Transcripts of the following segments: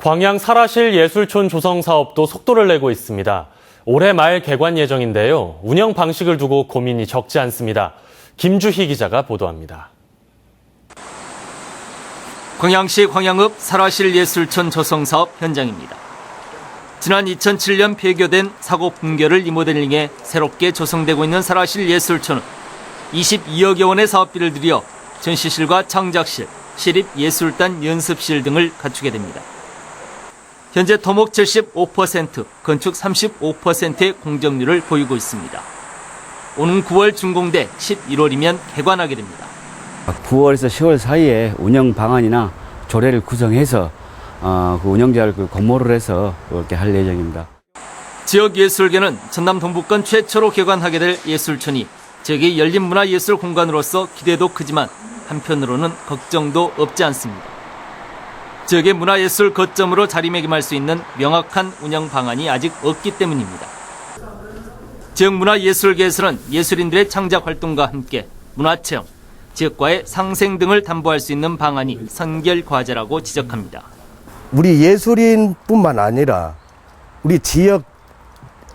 광양 사라실 예술촌 조성 사업도 속도를 내고 있습니다. 올해 말 개관 예정인데요. 운영 방식을 두고 고민이 적지 않습니다. 김주희 기자가 보도합니다. 광양시 광양읍 사라실 예술촌 조성 사업 현장입니다. 지난 2007년 폐교된 사고 붕괴를 리모델링해 새롭게 조성되고 있는 사라실 예술촌은 22억여 원의 사업비를 들여 전시실과 창작실, 시립 예술단 연습실 등을 갖추게 됩니다. 현재 토목 75%, 건축 35%의 공정률을 보이고 있습니다. 오는 9월 준공돼 11월이면 개관하게 됩니다. 9월에서 10월 사이에 운영 방안이나 조례를 구성해서 어, 그 운영자를 그 공모를 해서 그렇게 할 예정입니다. 지역 예술계는 전남 동북권 최초로 개관하게 될 예술촌이 지역의 열린 문화예술 공간으로서 기대도 크지만 한편으로는 걱정도 없지 않습니다. 지역의 문화예술 거점으로 자리매김할 수 있는 명확한 운영 방안이 아직 없기 때문입니다. 지역 문화예술계에서는 예술인들의 창작 활동과 함께 문화체험, 지역과의 상생 등을 담보할 수 있는 방안이 선결 과제라고 지적합니다. 우리 예술인뿐만 아니라 우리 지역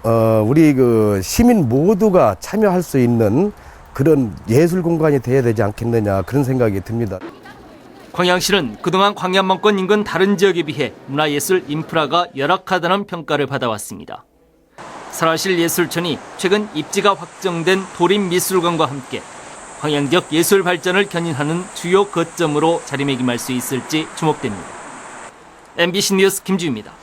어 우리 그 시민 모두가 참여할 수 있는 그런 예술 공간이 돼야 되지 않겠느냐 그런 생각이 듭니다. 광양시는 그동안 광양만권 인근 다른 지역에 비해 문화예술 인프라가 열악하다는 평가를 받아왔습니다. 설화실 예술촌이 최근 입지가 확정된 도림미술관과 함께 광양 지역 예술 발전을 견인하는 주요 거점으로 자리매김할 수 있을지 주목됩니다. MBC 뉴스 김주입니다.